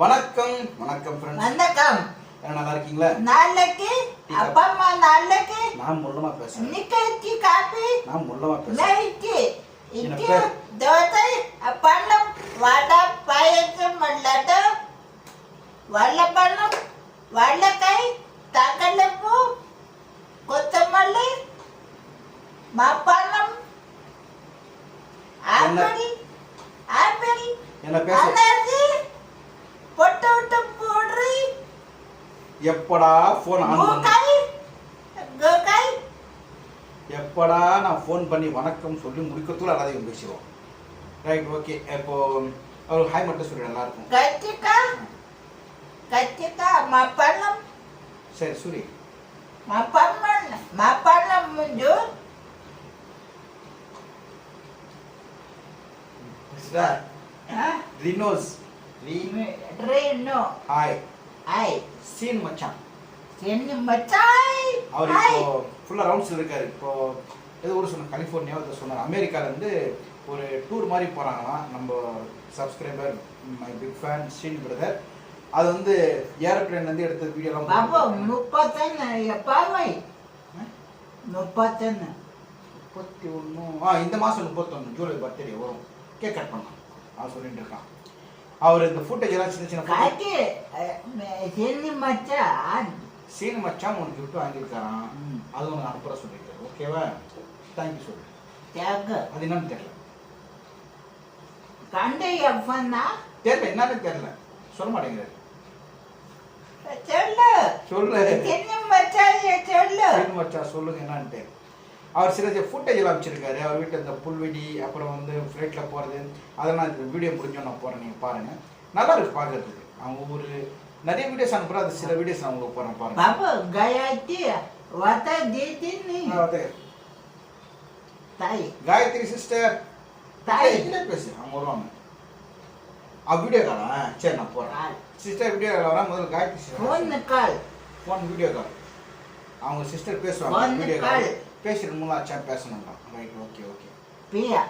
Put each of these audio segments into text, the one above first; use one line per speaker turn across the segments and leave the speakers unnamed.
வணக்கம். வணக்கம் ஃப்ரெண்ட்ஸ்
வணக்கம்.
என்ன நல்லா இருக்கீங்களா?
நாளைக்கு அப்பா அம்மா நாளைக்கு
நான் முள்ளமா பேசுறேன்.
இன்னைக்கு காப்பி
நான் முள்ளமா பேசுறேன். என்ன
இட்லி? தோசை பண்டம் வடை பாயசம் லட்டு வல்லப்பழம் வல்லக்காய் தக்கலப்பூ கொத்தமல்லி மாப்பழம்? ஆப்பிள் ஆப்பிள்
என்ன பேச?
அனாசி பொட்டோட்டோ போடுறி
எப்படா ஃபோன் ஆன் பண்ண
கோக்காய் கோக்காய்
எப்படா நான் ஃபோன் பண்ணி வணக்கம் சொல்லி முடிக்கிறதுக்குள்ள எல்லாத்தையும் பேசிடுவோம் ரைட் ஓகே இப்போ அவர் ஹாய் மட்டும் சொல்லி நல்லா இருக்கும்
கத்திரிக்காய் கத்திரிக்காய் மாப்பழம்
சரி சூரி
மாப்பழம் மாப்பழம் முஞ்சு
சார் ரி
ரெனோ
ஹாய்
ஐ
சீன் மச்சான்
மச்சாய்
அவர் இப்போ ஃபுல்லாக ரவுண்ட்ஸில் இருக்காரு. இப்போ ஏதோ ஒரு சொன்ன கலிஃபோர்னியா ஏதோ சொன்னார். அமெரிக்கால இருந்து ஒரு டூர் மாதிரி போகிறாங்களாம் நம்ம subscriber my big fan Sreen brother அது வந்து ஏரோப்ளேன்லேருந்து எடுத்த வீடியோலாம்
பாபு முப்பத்தொன்னு. எப்பாவை முப்பத்தொன்னு.
முப்பத்தி ஒன்று ஆ இந்த மாதம் முப்பத்தொன்று ஜூலை பர்த்டே வரும். கேக் கட் பண்ணலாம். அவன் சொல்லிட்டு இருக்கான். அவர் இந்த ஃபுட்டேஜ் எல்லாம் சின்ன சின்ன
காய்க்கு சென்னு மச்சான்
சீன் மச்சான் உனக்கு கிஃப்ட் வாங்கியிருக்காரான்
ம்.
அது உனக்கு அனுப்புற சொல்லியிருக்காரு ஓகேவா தேங்க்யூ சொல்லு
தியாக
அது என்னன்னு தெரியல.
கண்டு எப்பன்னா
தெரியல. என்னன்னு தெரியல. சொல்ல மாட்டேங்கிறாரு.
சொல்லு.
சொல்லு.
சென்னு மச்சாய் சொல்லு.
சீன் மச்சான் சொல்லுங்க என்னன்ட்டு அவர் சில சில ஃபுட்டேஜில் அமைச்சிருக்காரு அவர் வீட்டில் இந்த புல்வெடி அப்புறம் வந்து ஃப்ளைட்டில் போகிறது அதெல்லாம் இந்த வீடியோ முடிஞ்சோம் நான் போகிறேன் நீங்கள் பாருங்கள் நல்லா இருக்கு பார்க்கறதுக்கு அவங்க ஒரு நிறைய வீடியோஸ் அனுப்புகிறோம் அந்த சில வீடியோஸ் நான் உங்களுக்கு போகிறேன்
பாருங்கள்
காயத்ரி சிஸ்டர்
தாய்.
என்ன பேசு அவங்க வருவாங்க. வீடியோ காலா சரி நான் போகிறேன் சிஸ்டர் வீடியோ கால் வரேன் முதல்ல Gayathri sister
phone call
phone video call அவங்க சிஸ்டர் பேசுவாங்க வீடியோ கால் பேசிடணும்ல ஆச்சா பேசணும்டா right okay okay
Priya?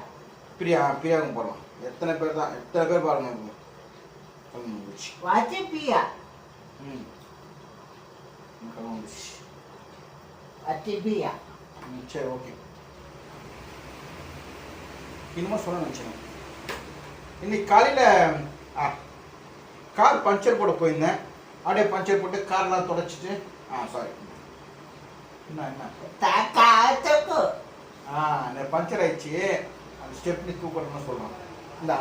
Priya பிரியாவுக்கும் போகலாம் எத்தனை பேர் தான் எத்தனை பேர் பாருங்க இப்போ. முடிச்சு.
வாட்சி பிரியா?
ம்.
கல்யாணம் முடிச்சு.
ம் சரி ஓகே இன்னமும் சொல்ல நினச்சேன். இன்னைக்கு காலையில் ஆ கார் பஞ்சர் போட போயிருந்தேன். அப்படியே பஞ்சர் போட்டு கார்லாம் தொடச்சிட்டு ஆ சாரி அந்த பஞ்சர் ஆயிடுச்சு. அந்த ஸ்டெப்னி தூக்கணும்னு சொல்கிறோம் இந்த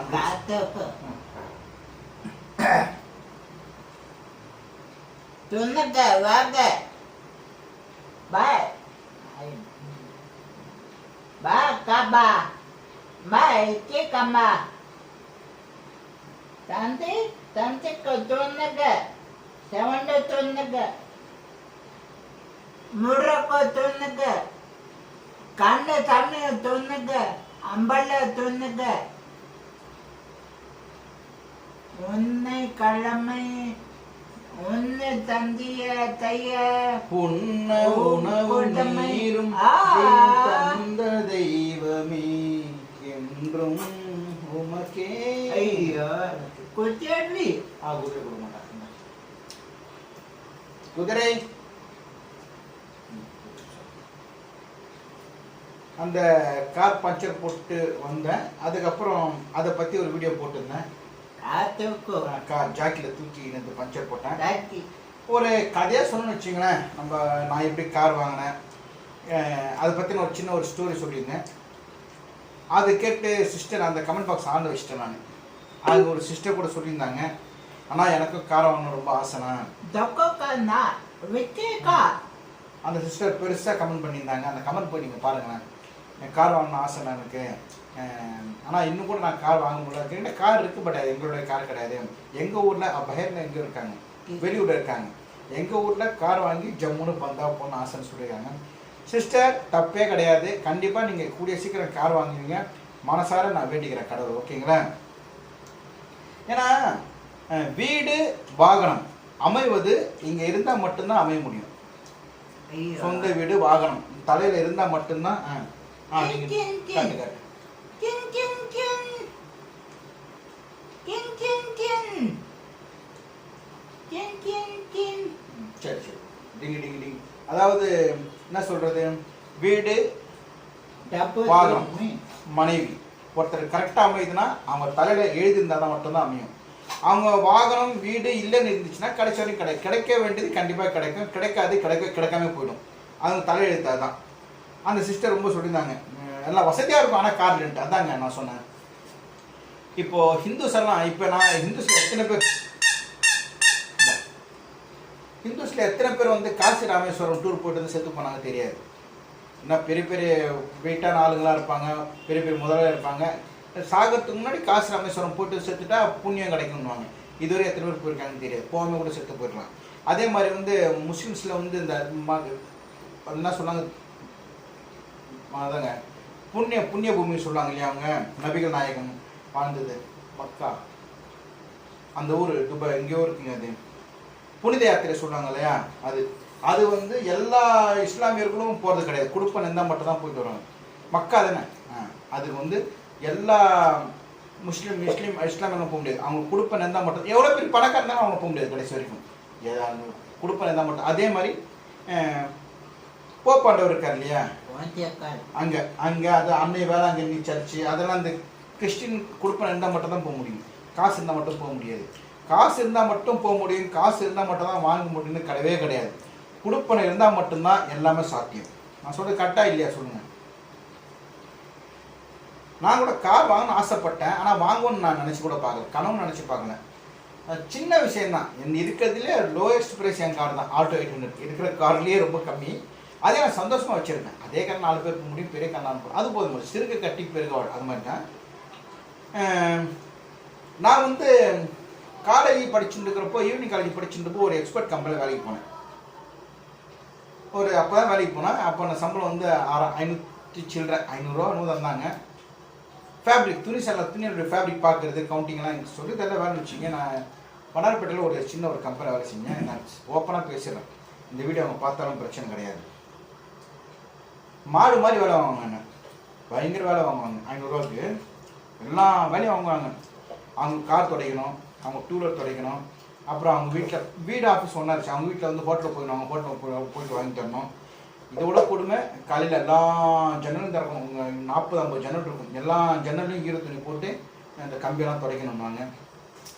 துணுக்க வாங்க. பாய். பா கபா பாய் கேக்கம்மா தந்தி தந்திக்கு துணுக்க. செவண்டு துணுக்க. முறப்ப தொண்ணுங்க கண்ணு தண்ணிய தொண்ணுங்க அம்பல்ல தொண்ணுங்க உன்னை கிழமை உன்னு தந்திய தைய
உன்ன உணவு நீரும் தந்த தெய்வமே என்றும் உமக்கே
ஐயோ. குத்தியடி
ஆ குதிரை குதிரை அந்த கார் பஞ்சர் போட்டு வந்தேன். அதுக்கப்புறம் அதை பற்றி ஒரு வீடியோ போட்டிருந்தேன். கார் ஜாக்கியில் தூக்கி இந்த பஞ்சர் போட்டேன். ஒரு கதையாக சொல்லணும்னு வச்சுங்களேன். நம்ம நான் எப்படி கார் வாங்கினேன். அதை பற்றின ஒரு சின்ன ஒரு ஸ்டோரி சொல்லியிருந்தேன். அது கேட்டு சிஸ்டர் அந்த கமெண்ட் பாக்ஸ் ஆன் வச்சிட்டேன் நான். அது ஒரு சிஸ்டர் கூட சொல்லியிருந்தாங்க. ஆனால் எனக்கும் கார் வாங்கணும் ரொம்ப
விக்கேக்கா
அந்த சிஸ்டர் பெருசாக கமெண்ட் பண்ணியிருந்தாங்க. அந்த கமெண்ட் போய் நீங்கள் பாருங்களேன். கார் வாங்கணும் ஆசைண்ணா எனக்கு ஆனால் இன்னும் கூட நான் கார் வாங்க முடியல. என்கிட்ட கார் இருக்குது பட் எங்களுடைய கார் கிடையாது. எங்கள் ஊரில் பஹேரில் எங்கே இருக்காங்க? வெளியூரில் இருக்காங்க. எங்கள் ஊரில் கார் வாங்கி ஜம்முன்னு பந்தா போகணும்னு ஆசைன்னு சொல்லியிருக்காங்க சிஸ்டர் தப்பே கிடையாது. கண்டிப்பாக நீங்கள் கூடிய சீக்கிரம் கார் வாங்குவீங்க. மனசார நான் வேண்டிக்கிறேன் கடவுள். ஓகேங்களா? ஏன்னா வீடு வாகனம். அமைவது இங்கே இருந்தால் மட்டும்தான் அமைய முடியும். சொந்த வீடு வாகனம். தலையில் இருந்தால் மட்டும்தான் ஆ
நீங்க காட்டுங்க கிங் சரி சரி.
டிங் டிங் டிங் அதாவது என்ன சொல்றது? வீடு பாகம் மனைவி. ஒருத்தர் கரெக்டாக அமையுதுன்னா அவங்க தலையில் எழுதியிருந்தால் தான் மட்டும்தான் அமையும். அவங்க வாகனம் வீடு இல்லைன்னு இருந்துச்சுன்னா கிடைச்ச வரைக்கும் கிடை கிடைக்க வேண்டியது கண்டிப்பாக கிடைக்கும். கிடைக்காது கிடைக்க கிடைக்காம போயிடும். அவங்க தலையெழுத்தாக தான். அந்த சிஸ்டர் ரொம்ப சொல்லியிருந்தாங்க. நல்லா வசதியாக இருக்கும் ஆனால் கார் ரெண்ட் அதாங்க நான் சொன்னேன். இப்போ ஹிந்துஸ் எல்லாம் இப்போ நான் ஹிந்துஸ் எத்தனை பேர்? ஹிந்துஸில் எத்தனை பேர் வந்து காசி ராமேஸ்வரம் டூர் போயிட்டு வந்து செத்து போனாங்க தெரியாது. என்ன பெரிய பெரிய வெயிட்டான ஆளுங்களாக இருப்பாங்க பெரிய பெரிய முதலாளி இருப்பாங்க. சாகிறதுக்கு முன்னாடி காசி ராமேஸ்வரம் போயிட்டு செத்துட்டா புண்ணியம் கிடைக்கும்னுவாங்க. இதுவரை எத்தனை பேர் போயிருக்காங்கன்னு தெரியாது. போகாமல் கூட செத்து போயிடலாம். அதே மாதிரி வந்து முஸ்லீம்ஸில் வந்து இந்த என்ன சொன்னாங்க? அதாங்க புண்ணிய புண்ணிய பூமி சொல்லுவாங்க இல்லையா அவங்க? நபிகள் நாயகம் வாழ்ந்தது மக்கா. அந்த ஊர் துபாய் எங்கேயோ இருக்குங்க அது. புனித யாத்திரை சொல்லுவாங்க இல்லையா? அது அது வந்து எல்லா இஸ்லாமியர்களும் போகிறது கிடையாது. குடுப்பன் இருந்தால் மட்டும் தான் போயிட்டு வருவாங்க. மக்கா தானே? அது வந்து எல்லா முஸ்லீம் முஸ்லீம் இஸ்லாமியர்களும் போக முடியாது. அவங்க குடுப்பன் இருந்தால் மட்டும் எவ்வளோ பேர் பணக்காக இருந்தாலும் அவங்க போக முடியாது கடைசி வரைக்கும். ஏதாவது குடுப்பன் இருந்தால் மட்டும். அதே மாதிரி போப்பாண்டவர் இருக்கார் இல்லையா? அங்கே அங்கே அது அன்னை வேளாங்கண்ணி சர்ச்சு அதெல்லாம் அந்த கிறிஸ்டின் குடுப்பம் இருந்தால் மட்டும் தான் போக முடியும். காசு இருந்தால் மட்டும் போக முடியாது. காசு இருந்தால் மட்டும் போக முடியும். காசு இருந்தால் மட்டும் தான் வாங்க முடியும்னு கிடையவே கிடையாது. குடுப்பனை இருந்தால் மட்டும்தான் எல்லாமே சாத்தியம். நான் சொல்றது கரெக்டாக இல்லையா? சொல்லுங்கள் நான் கூட கார் வாங்கணும்னு ஆசைப்பட்டேன். ஆனால் வாங்கணும்னு நான் நினச்சி கூட பார்க்கல. கனவு நினச்சி பார்க்கல. சின்ன விஷயம்தான். என் இருக்கிறதுலே லோயஸ்ட் ப்ரைஸ் என் கார் தான். ஆட்டோ எயிட் ஹண்ட்ரட் இருக்கிற கார்லேயே ரொம்ப கம்மி. அதே நான் சந்தோஷமாக வச்சுருந்தேன். அதே கார் நாலு பேருக்கு முடியும் பெரிய கார் நாலு அது போதும் சிறுக கட்டி பெருக அது மாதிரி தான் நான் வந்து காலேஜ் படிச்சுட்டு இருக்கிறப்போ ஈவினிங் காலேஜ் படிச்சுட்டு ஒரு எக்ஸ்பர்ட் கம்பெனியில் வேலைக்கு போனேன். ஒரு அப்போ தான் வேலைக்கு போனேன். அப்போ நான் சம்பளம் வந்து ஆறா ஐநூற்றி சில்லற ஐநூறுரூவா நூறு தந்தாங்க. ஃபேப்ரிக் துணி சில துணியோட ஃபேப்ரிக் பார்க்குறது கவுண்டிங்லாம் எனக்கு சொல்லி தர வேலை வச்சுங்க நான் வண்ணாரப்பேட்டையில் ஒரு சின்ன ஒரு கம்பெனி வேலை செஞ்சேன். நான் ஓப்பனாக பேசுகிறேன் இந்த வீடியோ அவங்க பார்த்தாலும் பிரச்சனை கிடையாது. மாடு மாதிரி வேலை வாங்குவாங்க பயங்கர வேலை வாங்குவாங்க. ஐநூறுரூவாக்கு எல்லா வேலையும் வாங்குவாங்க. அவங்க கார் துடைக்கணும் அவங்க டூலர் துடைக்கணும். அப்புறம் அவங்க வீட்டில் வீடு ஆஃபீஸ் ஒன்றா இருந்துச்சு அவங்க வீட்டில் வந்து ஹோட்டலில் போயிடும் அவங்க ஹோட்டலில் போயிட்டு வாங்கி தரணும். இதோட கொடுமை காலையில் எல்லா ஜன்னலும் திறக்கும். நாற்பது ஐம்பது ஜன்னல் இருக்கும். எல்லா ஜன்னலையும் ஈர துணி போட்டு அந்த கம்பியெல்லாம் துடைக்கணும்னாங்க.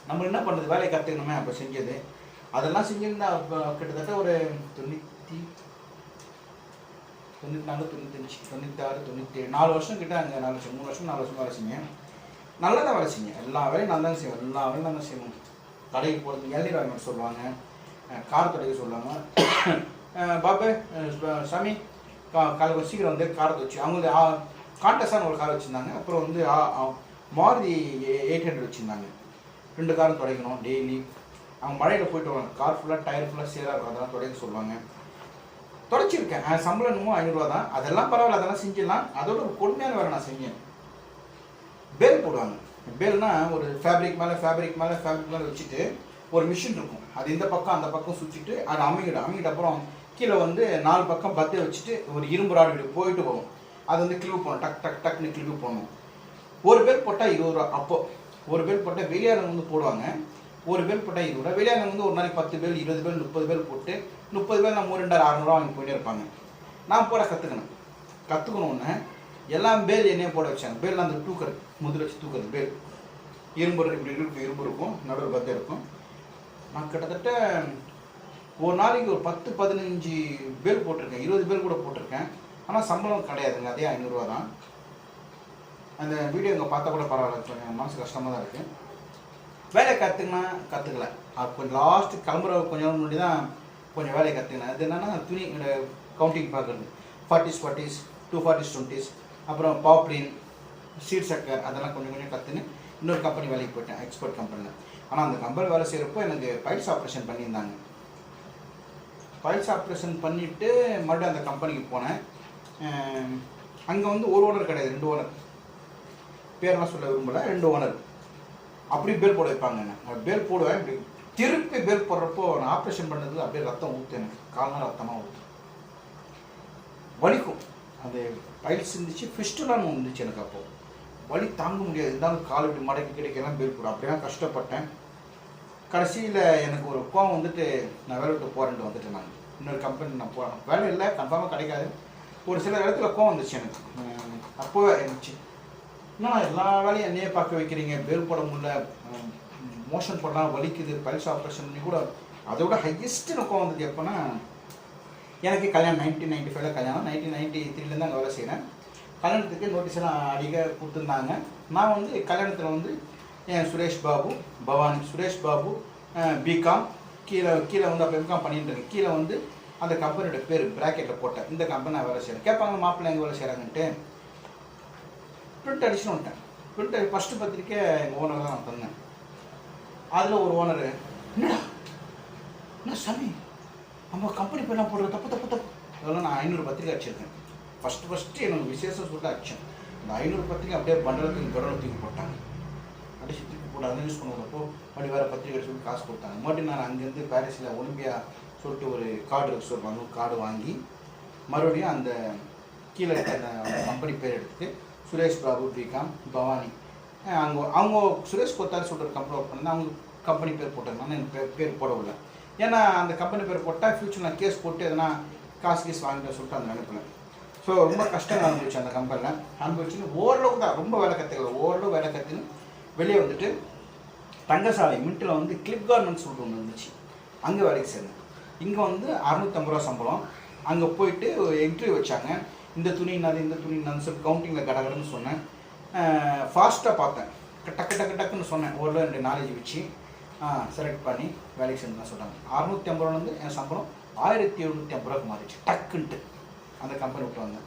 நம்ம என்ன பண்ணுறது? வேலையை கற்றுக்கணுமே அப்போ செஞ்சது. அதெல்லாம் செஞ்சிருந்தா அப்போ கிட்டத்தட்ட ஒரு துணி தொண்ணூற்றி நாலு தொண்ணூத்தஞ்சு தொண்ணூத்தாறு தொண்ணூற்றி நாலு வருஷம் கிட்ட அங்கே நாலு வருஷம் மூணு வருஷம் நாலு வருஷம் வரைச்சிங்க நல்லதான் நல்லா தான் எல்லா வேலையும் நல்லா தான் செய்வோம் எல்லா வேலையும் நல்லா தான் கடைக்கு போகிறது இளநீர் வாங்கி சொல்லுவாங்க. கார் துடைக்க சொல்லுவாங்க. பாபு சாமி கா காலை சீக்கிரம் வந்து காரை வச்சு அவங்க காண்டஸான ஒரு கார் வச்சுருந்தாங்க. அப்புறம் வந்து ஆ- மாருதி எயிட் ஹண்ட்ரட் வச்சுருந்தாங்க. ரெண்டு காரும் துடைக்கணும் டெய்லி. அவங்க மழையில் போயிட்டு வருவாங்க. கார் ஃபுல்லாக டயர் ஃபுல்லாக சேராக இருக்கும். அதெல்லாம் துடைக்க சொல்லுவாங்க. தொடச்சிருக்கேன். சம்பளம் என்னமோ ஐநூறுரூவா தான். அதெல்லாம் பரவாயில்ல அதெல்லாம் செஞ்சிடலாம். அதோட ஒரு கொடுமையான வேலை நான் செஞ்சேன். பேல் போடுவாங்க. பேல்னா ஒரு ஃபேப்ரிக் மேலே ஃபேப்ரிக் மேலே ஃபேப்ரிக் மேலே வச்சுட்டு ஒரு மிஷின் இருக்கும். அது இந்த பக்கம் அந்த பக்கம் சுற்றிட்டு அது அமைக்கிடும் அமைக்கிட்ட அப்புறம் கீழே வந்து நாலு பக்கம் பத்தை வச்சுட்டு ஒரு இரும்பு ராடு இப்படி போயிட்டு போகும். அது வந்து கிளிவு போகணும் டக் டக் டக்னு கிளிவு போகணும் ஒரு பேர் போட்டால் இருபது ரூபா. அப்போ ஒரு பேர் போட்டால் வெளியாரங்க வந்து போடுவாங்க. ஒரு பேர் போட்டால் இருபது. ரூபா வெளியாங்க வந்து ஒரு நாளைக்கு பத்து பேர் இருபது பேர் முப்பது பேர் போட்டு முப்பது பேல் நம்ம ரெண்டாயிரம் அறநூறுவா வாங்கி போயிட்டே இருப்பாங்க. நான் போட கற்றுக்கணும் கற்றுக்கணுன்னு எல்லாம் பேல் என்னையே போட வச்சாங்க. பேரில் அந்த தூக்கிறது முதல் வச்சு தூக்கிறது பேர். இரும்பு இப்படி இருக்கும் இரும்பு இருக்கும். நடுவில் பத்து இருக்கும். நான் கிட்டத்தட்ட ஒரு நாளைக்கு ஒரு பத்து பதினஞ்சு பேர் போட்டிருக்கேன். இருபது பேர் கூட போட்டிருக்கேன். ஆனால் சம்பளம் கிடையாதுங்க. அதே ஐநூறுரூவா தான். அந்த வீடியோ இங்கே பார்த்தா கூட பரவாயில்ல. கொஞ்சம் மனசு கஷ்டமாக தான் இருக்குது வேலையை கற்றுக்கினா கற்றுக்கல அப்போ கொஞ்சம் லாஸ்ட்டு கிளம்புற கொஞ்சம் நாள் முன்னாடி தான் கொஞ்சம் வேலையை கற்றுக்கினேன் அது என்னென்னா துணி கவுண்டிங் பார்க்குறது. Forties forties two forties twenties அப்புறம் பாப்ரின் சீட் சக்கர் அதெல்லாம் கொஞ்சம் கொஞ்சம் கற்றுன்னு இன்னொரு கம்பெனி வேலைக்கு போயிட்டேன் எக்ஸ்போர்ட் கம்பெனியில் ஆனால் அந்த கம்பெனி வேலை செய்கிறப்போ எனக்கு பைல்ஸ் ஆப்ரேஷன் பண்ணியிருந்தாங்க. பைல்ஸ் ஆப்ரேஷன் பண்ணிவிட்டு மறுபடியும் அந்த கம்பெனிக்கு போனேன். அங்கே வந்து ஒரு ஓனர் கிடையாது ரெண்டு ஓனர் பேரெல்லாம் சொல்ல விரும்பல ரெண்டு ஓனர் அப்படி பேல் போட வைப்பாங்க. என்ன நான் பேல் போடுவேன். இப்படி திருப்பி பேல் போடுறப்போ நான் ஆப்ரேஷன் பண்ணதில் அப்படியே ரத்தம் ஊற்று எனக்கு. கால்னா ரத்தமாக ஊற்று வலிக்கும். அந்த பைல்ஸ் இருந்துச்சு ஃபிஸ்டுலான்னு இருந்துச்சு எனக்கு அப்போது வலி தாங்க முடியாது. இருந்தாலும் கால் இப்படி மடக்கி கிடைக்கலாம் பேல் போடும். அப்படிலாம் கஷ்டப்பட்டேன். கடைசியில் எனக்கு ஒரு கோவம் வந்துட்டு நான் வேலை விட்டு போகிறேன்ட்டு வந்துட்டேன் நான். இன்னொரு கம்பெனி நான் போகிறேன் வேலை இல்லை கன்ஃபார்மாக கிடைக்காது. ஒரு சில இடத்துல கோவம் வந்துச்சு எனக்கு. அப்போவே இருந்துச்சு என்னண்ணா எல்லா வேலையும் என்னையே பார்க்க வைக்கிறீங்க? வேறு போட முடியல. மோஷன் போடலாம் வலிக்குது பல்ஸ் ஆப்ரேஷன் பண்ணி கூட அதை விட ஹையஸ்ட் நோக்கம் வந்தது எப்போனா எனக்கு கல்யாணம் நைன்டீன் நைன்டி ஃபைவ்ல கல்யாணம் நைன்டீன் நைன்டி த்ரீலேருந்து அங்கே வேலை செய்கிறேன் கல்யாணத்துக்கு நோட்டீஸ் எல்லாம் அடிக்க கொடுத்துருந்தாங்க. நான் வந்து கல்யாணத்தில் வந்து என் சுரேஷ் பாபு பவானி சுரேஷ் பாபு பிகாம் கீழே கீழே வந்து அப்போ எம்காம் பண்ணிட்டு இருக்கேன் கீழே வந்து அந்த கம்பெனியோட பேர் ப்ராக்கெட்டில் போட்டேன். இந்த கம்பெனி நான் வேலை செய்கிறேன் கேட்பாங்க மாப்பிள்ளை எங்கே வேலை செய்கிறாங்கன்ட்டு பிரிண்ட் அடிச்சுன்னு வந்துட்டேன். பிரிண்ட் ஃபஸ்ட்டு பத்திரிக்கை எங்கள் ஓனர் தான் நான் தந்தேன். அதில் ஒரு ஓனர் என்னடா? என்ன சாமி? நம்ம கம்பெனி பேர்லாம் போடுற தப்பு தப்பு தப்பு. அதெல்லாம் நான் ஐநூறு பத்திரிக்கை அடிச்சிருக்கேன். ஃபஸ்ட்டு ஃபஸ்ட்டு எனக்கு விசேஷம் சொல்லிட்டு அடித்தேன் அந்த ஐநூறு பத்திரிக்கை அப்படியே பண்டலத்துக்கு கடவுள் தூக்கி போட்டாங்க. அடிச்சு தூக்கி போட்டு அதை யூஸ் பண்ணுறப்போ மறுபடி வேறு பத்திரிக்கை சொல்லி காசு கொடுத்தாங்க. மறுபடியும் நான் அங்கேருந்து பாரிஸில் ஒலிம்பியா சொல்லிட்டு ஒரு கார்டு சொல்லுவாங்க கார்டு வாங்கி மறுபடியும் அந்த கீழே அந்த கம்பெனி பேர் எடுத்துட்டு சுரேஷ் பிரபு பிகாம் பவானி. அவங்க அவங்க சுரேஷ் கொத்தாரி சொல்கிற கம்பெனி ஒர்க் பண்ணால் அவங்க கம்பெனி பேர் போட்டிருந்தாங்க எனக்கு பேர் பேர் போடவில்லை. ஏன்னா அந்த கம்பெனி பேர் போட்டால் ஃப்யூச்சர் நான் கேஸ் போட்டு எதனா காசு கீஸ் வாங்கிட்டு சொல்லிட்டு அந்த நினைப்பில் ஸோ ரொம்ப கஷ்டம் அனுபவிச்சு அந்த கம்பெனியில் அனுபவிச்சுன்னு ஓரளவுக்கு தான் ரொம்ப வேலை கற்றுக்கல ஓரளவு வேலை கற்றுன்னு வெளியே வந்துட்டு தங்கசாலை மின்ட்டில் வந்து கிளிப் கார்மெண்ட்ஸ் சொல்லிட்டு ஒன்று இருந்துச்சு. அங்கே வேலைக்கு சேர்ந்தேன். இங்கே வந்து அறநூற்றம்பது ரூபா சம்பளம். அங்கே போயிட்டு இன்டர்வியூ வச்சாங்க. இந்த துணி நான் இந்த துணி நான் சொல்லி கவுண்டிங்கில் கடகடன்னு சொன்னேன். ஃபாஸ்ட்டாக பார்த்தேன். டக்கு டக்கு டக்குன்னு சொன்னேன். ஒரு ரெண்டு நாலேஜ் வச்சு செலக்ட் பண்ணி வேலைக்கு சேர்ந்து சொல்கிறாங்க அறுநூற்றி ஐம்பது ரூபா வந்து என் சம்பளம் ஆயிரத்தி எழுநூற்றி ஐம்பது ரூபாய்க்கு மாறிச்சு டக்குன்ட்டு அந்த கம்பெனி விட்டு வந்தேன்.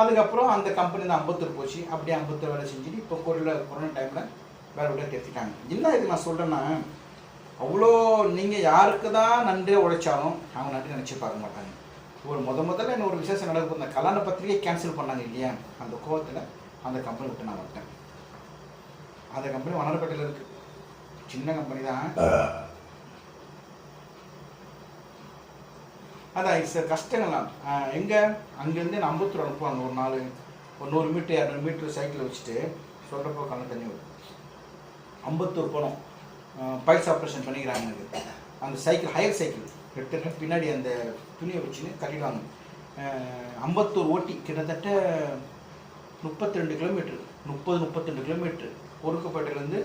அதுக்கப்புறம் அந்த கம்பெனி தான் அம்பத்தூர் போச்சு. அப்படியே அம்பத்தூர் வேலை செஞ்சுட்டு இப்போ கொரோனா கொரோனா டைமில் வேலை விட தெரிஞ்சுட்டாங்க என்ன இது நான் சொல்கிறேன்னா அவ்வளோ நீங்கள் யாருக்கு தான் நன்றியாக உழைச்சாலும் அவங்க நன்றி நினச்சி பார்க்க மாட்டாங்க. ஒரு முத முதல்ல என்ன ஒரு விசேஷம் நடக்க போது இந்த கல்யாண பத்திரிகை கேன்சல் பண்ணாங்க இல்லையா? அந்த கோவத்தில் அந்த கம்பெனி விட்டு நான் வந்துட்டேன். அந்த கம்பெனி வண்ணாரப்பேட்டையில் இருக்கு. சின்ன கம்பெனி தான். அதான் இட்ஸ் கஷ்டங்கள்லாம். எங்கே? அங்கேருந்து நான் அம்பத்தூர் அனுப்புவாங்க ஒரு நாள் ஒரு நூறு மீட்டர் இரநூறு மீட்டர் சைக்கிள் வச்சுட்டு சொல்கிறப்போ கண்ணு தண்ணி வரும். அம்பத்தூர் போனோம். பைல்ஸ் ஆப்ரேஷன் பண்ணிக்கிறாங்க. எனக்கு அந்த சைக்கிள் ஹையர் சைக்கிள் எடுத்துட்டு பின்னாடி அந்த துணியை வச்சுன்னு கட்டிடுவாங்க ஐம்பத்தோரு அம்பத்தூர் ஓட்டி கிட்டத்தட்ட முப்பத்தி ரெண்டு கிலோமீட்ரு முப்பது முப்பத்திரெண்டு கிலோமீட்ரு ஒருக்கப்பட்டிலேருந்து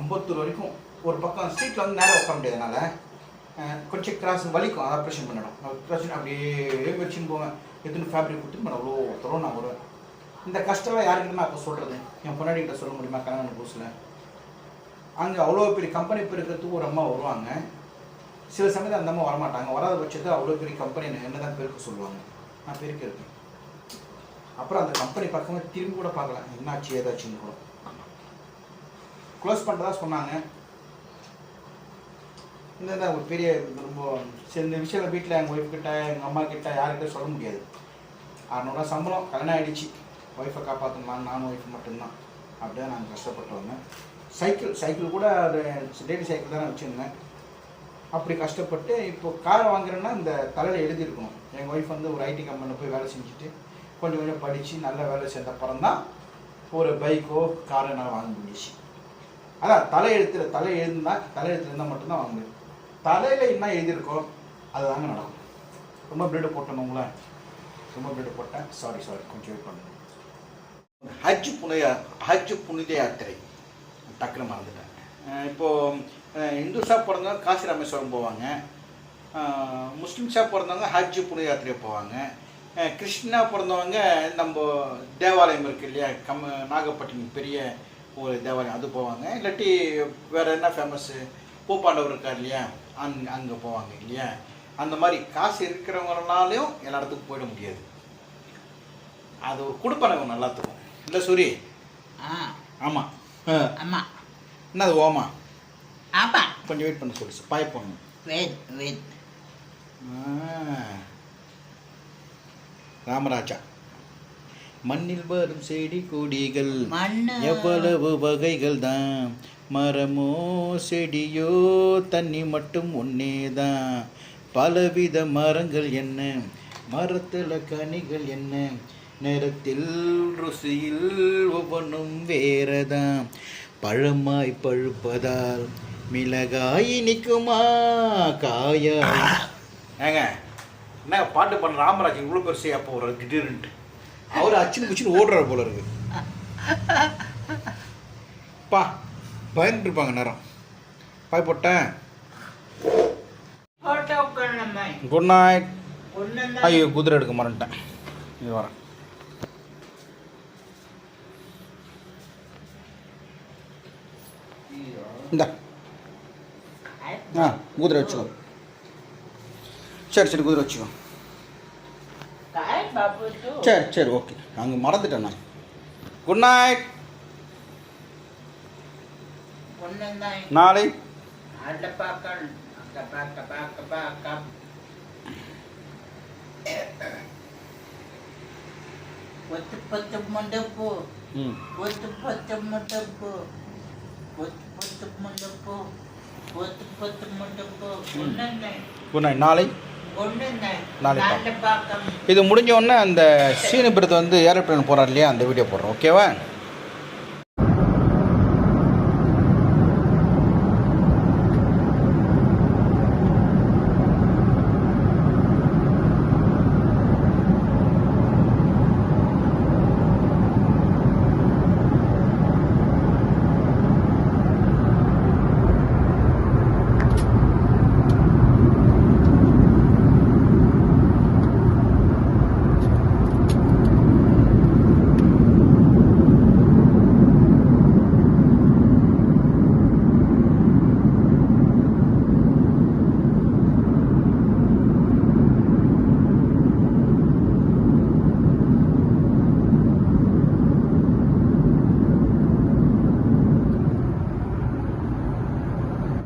ஐம்பத்தூர் வரைக்கும் ஒரு பக்கம் ஸ்ட்ரீட்டில் வந்து நேரம் உட்கார முடியாதனால கொஞ்சம் கிராஸ் வலிக்கும். அதை ஆப்ரேஷன் பண்ணணும். ஆப்ரேஷன் அப்படியே வச்சுன்னு போவேன். எத்தனை ஃபேப்ரிக் கொடுத்து நான் அவ்வளோ தூரம் நான் வருவேன். இந்த கஷ்டம்லாம் யாருக்கிட்ட நான் அப்போ சொல்கிறது என் பொன்னாடி கிட்ட சொல்ல முடியுமா? கல்யாணம் புதுசில் அங்கே அவ்வளோ பெரிய கம்பெனி பெருக்கிறதுக்கு ஒரு அம்மா வருவாங்க. சில சமயத்தில் அந்த அம்மா வரமாட்டாங்க. வராத பட்சத்தில் அவ்வளோ பெரிய கம்பெனி என்ன தான் பெருக்க சொல்லுவாங்க. நான் பெருக்க இருக்கேன். அப்புறம் அந்த கம்பெனி பக்கமே திரும்பி கூட பார்க்கல. என்னாச்சு ஏதாச்சுன்னு கூட. க்ளோஸ் பண்ணுறதா சொன்னாங்க. இந்த ஒரு பெரிய ரொம்ப சரி இந்த விஷயம் வீட்டில் எங்கள் ஒய்ஃப் கிட்ட எங்கள் அம்மா கிட்ட யார்கிட்ட சொல்ல முடியாது. அறநூறுவா சம்பளம் கல்யாணம் ஆகிடுச்சு ஒய்ஃபை காப்பாற்றணும் நானும் ஒய்ஃப் மட்டும்தான். அப்படியே நாங்கள் கஷ்டப்பட்டு வந்தேன். சைக்கிள் சைக்கிள் கூட அது டெய்லி சைக்கிள் தான் வச்சுருந்தேன். அப்படி கஷ்டப்பட்டு இப்போ காரை வாங்குறேன்னா இந்த தலையில் எழுதியிருக்கணும். எங்கள் ஒய்ஃப் வந்து ஒரு ஐடி கம்பெனியில் போய் வேலை செஞ்சுட்டு கொஞ்சம் கொஞ்சம் படித்து நல்ல வேலை சேர்ந்த அப்புறம் தான் ஒரு பைக்கோ காரோ என்னால் வாங்க முடிஞ்சிச்சு. அதான் தலையெழுத்துல தலை எழுதுனா தலையெழுத்துல இருந்தால் மட்டும்தான் வாங்க முடியும். தலையில் என்ன எழுதியிருக்கோ அது தாங்க நடக்கும். ரொம்ப பிளேடு போட்டணுங்களா? ரொம்ப பிளேடு போட்டேன். சாரி சாரி கொஞ்சம் வெயிட் பண்ணுங்க. ஹஜ் புனித ஹஜ் புனித யாத்திரை. டக்குனு மறந்துட்டேன். இப்போது இந்துஸாக பிறந்தவங்க காசி ராமேஸ்வரம் போவாங்க. முஸ்லிம்ஸாக பிறந்தவங்க ஹஜ் புனித யாத்திரை போவாங்க. கிறிஸ்டினா பிறந்தவங்க நம்ம தேவாலயம் இருக்கு இல்லையா? கம் நாகப்பட்டினம் பெரிய ஒரு தேவாலயம் அது போவாங்க. இல்லாட்டி வேறு என்ன ஃபேமஸ்ஸு பூப்பாண்டவர் இருக்கார் இல்லையா? அங் அங்கே போவாங்க இல்லையா? அந்த மாதிரி காசு இருக்கிறவங்களாலையும் எல்லா இடத்துக்கும் போயிட முடியாது. அது ஒரு கொடுப்பனவு நல்லாத்துக்கும் இல்லை சூரி?
ஆ.
ஆமாம்
ஆமா
என்னது ஓமா?
ஆமா
கொஞ்சம் வெயிட் பண்ண சொல்லு. பாய் போடணும்
வெயிட் வெயிட்
ராமராஜா. மண்ணில் வரும் செடி கொடிகள் எவ்வளவு வகைகள் தான் மரமோ செடியோ தண்ணி மட்டும் ஒன்னே தான் பலவித மரங்கள் என்ன? மரத்தில் கனிகள் என்ன? நிறத்தில் ருசியில் ஒவ்வொன்றும் வேறதான். பழமாய் பழுப்பதால் மிளகாய் இனிக்குமா காயாய் ஏங்க என்ன பாட்டு பண்ண ராமராஜ் இவ்வளோ பெருசு அப்போ ஒரு திடீர்னுட்டு? அவர் அச்சுன்னு குச்சின்னு ஓடுறாரு போல இருக்கு. பா பயந்துட்டு இருப்பாங்க நேரம். பாய் போட்டேன். குட் நைட் ஐயோ குதிரை எடுக்க மறந்துட்டேன். இது வரேன் இந்த. ஆ குதிரை வச்சுக்கோ. சரி சரி குதிரை வச்சுக்கோ. சரி சரி ஓகே. அங்கே மறந்துட்டேன் நான். குட் நைட் நாளை.
பத்து மண்டப்பு பத்து மண்டப்பு ஒத்து பத்து மண்டப்பு ஒத்து பத்து மண்டப்பு
குட் நாளை.
ஒன்று
நாளை
நாலு பார்க்க
இது முடிஞ்ச உடனே அந்த சீனு பிரதர் வந்து ஏரோப்ளேன் போகிறார் இல்லையா? அந்த வீடியோ போடுறோம். ஓகேவா?